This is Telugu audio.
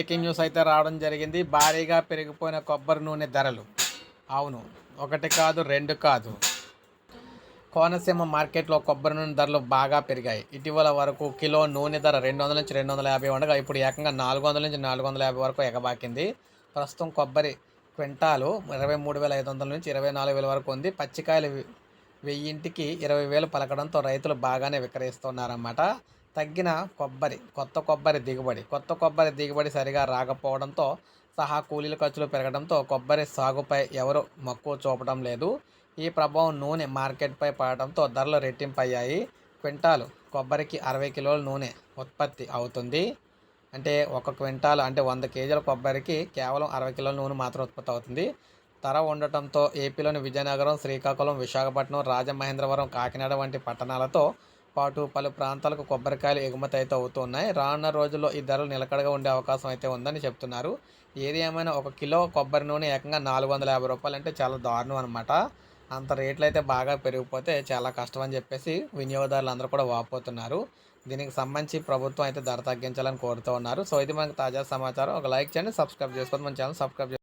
బ్రేకింగ్ న్యూస్ అయితే రావడం జరిగింది. భారీగా పెరిగిపోయిన కొబ్బరి నూనె ధరలు. అవును ఒకటి కాదు రెండు కాదు. కోనసీమ మార్కెట్లో కొబ్బరి నూనె ధరలు బాగా పెరిగాయి. ఇటీవల వరకు కిలో నూనె ధర రెండు వందల నుంచి రెండు వందల యాభై ఉండగా ఇప్పుడు ఏకంగా నాలుగు వందల నుంచి నాలుగు వందల యాభై వరకు ఎగబాకింది. ప్రస్తుతం కొబ్బరి క్వింటాలు ఇరవై మూడు వేల ఐదు వందల నుంచి ఇరవై నాలుగు వేల వరకు ఉంది. పచ్చికాయలు వెయ్యింటికి ఇరవై వేలు పలకడంతో రైతులు బాగానే విక్రయిస్తున్నారన్నమాట. తగ్గిన కొబ్బరి కొత్త కొబ్బరి దిగుబడి. కొత్త కొబ్బరి దిగుబడి సరిగా రాకపోవడంతో సహా కూలీల ఖర్చులు పెరగడంతో కొబ్బరి సాగుపై ఎవరు మక్కువ చూపడం లేదు. ఈ ప్రభావం నూనె మార్కెట్పై పడడంతో ధరలు రెట్టింపయ్యాయి. క్వింటాలు కొబ్బరికి అరవై కిలోల నూనె ఉత్పత్తి అవుతుంది. అంటే ఒక క్వింటాల్ అంటే వంద కేజీల కొబ్బరికి కేవలం అరవై కిలోల నూనె మాత్రం ఉత్పత్తి అవుతుంది. ధర ఉండటంతో ఏపీలోని విజయనగరం శ్రీకాకుళం విశాఖపట్నం రాజమహేంద్రవరం కాకినాడ వంటి పట్టణాలతో పాటు పలు ప్రాంతాలకు కొబ్బరికాయలు ఎగుమతి అయితే అవుతున్నాయి. రానున్న రోజుల్లో ఈ ధరలు నిలకడగా ఉండే అవకాశం అయితే ఉందని చెప్తున్నారు. ఏది ఏమైనా ఒక కిలో కొబ్బరి నూనె ఏకంగా నాలుగు వందల యాభై రూపాయలు అంటే చాలా దారుణం అనమాట అంత రేట్లు అయితే బాగా పెరిగిపోతే చాలా కష్టం అని చెప్పేసి వినియోగదారులు అందరూ కూడా వాపోతున్నారు. దీనికి సంబంధించి ప్రభుత్వం అయితే ధర తగ్గించాలని కోరుతూ ఉన్నారు. సో ఇది మనకు తాజా సమాచారం. ఒక లైక్ చేయండి సబ్స్క్రైబ్ చేసుకోండి. మన ఛానల్ సబ్స్క్రైబ్